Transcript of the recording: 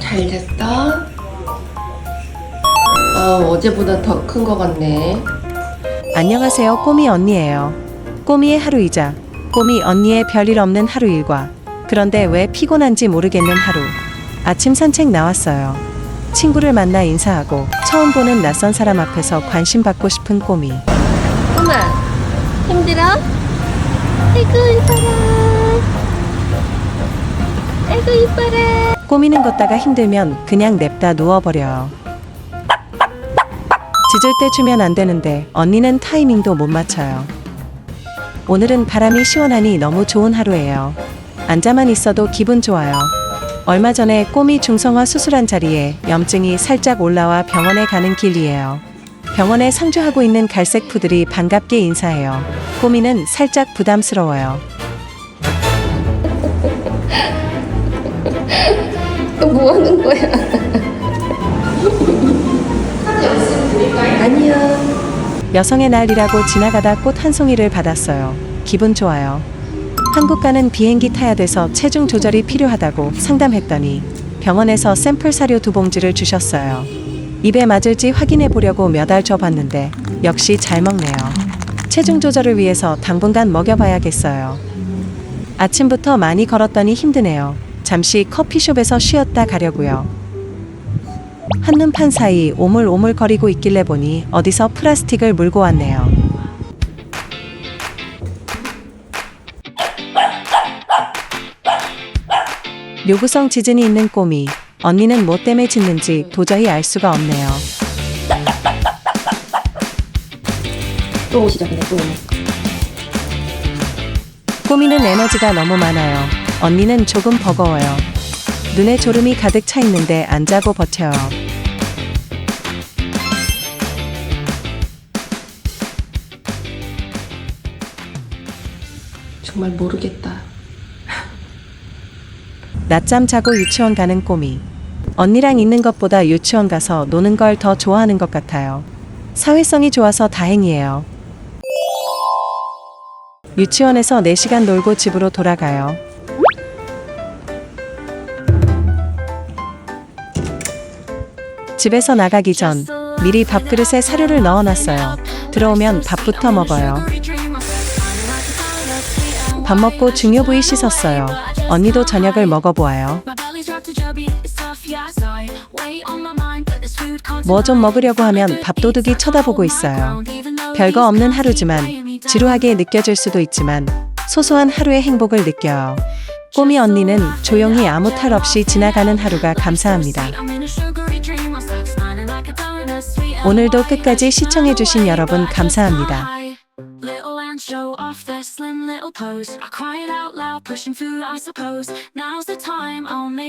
잘 잤어? 어, 어제보다 더 큰 것 같네. 안녕하세요. 꼬미 언니예요. 꼬미의 하루이자 꼬미 언니의 별일 없는 하루 일과 그런데 왜 피곤한지 모르겠는 하루. 아침 산책 나왔어요. 친구를 만나 인사하고 처음 보는 낯선 사람 앞에서 관심 받고 싶은 꼬미. 꼬마, 힘들어? 아이고, 이뻐라. 아이고, 이뻐라. 꼬미는 걷다가 힘들면 그냥 냅다 누워버려요. 짖을 때 주면 안 되는데 언니는 타이밍도 못 맞춰요. 오늘은 바람이 시원하니 너무 좋은 하루예요. 앉아만 있어도 기분 좋아요. 얼마 전에 꼬미 중성화 수술한 자리에 염증이 살짝 올라와 병원에 가는 길이에요. 병원에 상주하고 있는 갈색 푸들이 반갑게 인사해요. 꼬미는 살짝 부담스러워요. 또뭐 하는 거야? 아니요. 여성의 날이라고 지나가다 꽃 한 송이를 받았어요. 기분 좋아요. 한국 가는 비행기 타야 돼서 체중 조절이 필요하다고 상담했더니 병원에서 샘플 사료 두 봉지를 주셨어요. 입에 맞을지 확인해 보려고 몇 알 줘봤는데 역시 잘 먹네요. 체중 조절을 위해서 당분간 먹여봐야겠어요. 아침부터 많이 걸었더니 힘드네요. 잠시 커피숍에서 쉬었다 가려고요. 한눈판 사이 오물오물거리고 있길래 보니 어디서 플라스틱을 물고 왔네요. 요구성 지진이 있는 꼬미. 언니는 뭐 때문에 짖는지 도저히 알 수가 없네요. 또 시작이네, 또. 꼬미는 에너지가 너무 많아요. 언니는 조금 버거워요. 눈에 졸음이 가득 차 있는데 안 자고 버텨요. 정말 모르겠다. 낮잠 자고 유치원 가는 꼬미. 언니랑 있는 것보다 유치원 가서 노는 걸 더 좋아하는 것 같아요. 사회성이 좋아서 다행이에요. 유치원에서 4시간 놀고 집으로 돌아가요. 집에서 나가기 전 미리 밥그릇에 사료를 넣어놨어요. 들어오면 밥부터 먹어요. 밥 먹고 중요 부위 씻었어요. 언니도 저녁을 먹어보아요. 뭐 좀 먹으려고 하면 밥도둑이 쳐다보고 있어요. 별거 없는 하루지만 지루하게 느껴질 수도 있지만 소소한 하루의 행복을 느껴요. 꼬미 언니는 조용히 아무 탈 없이 지나가는 하루가 감사합니다. 오늘도 끝까지 시청해주신 여러분 감사합니다. Show off their slim little pose. I cried out loud, pushing through, I suppose. Now's the time I'll make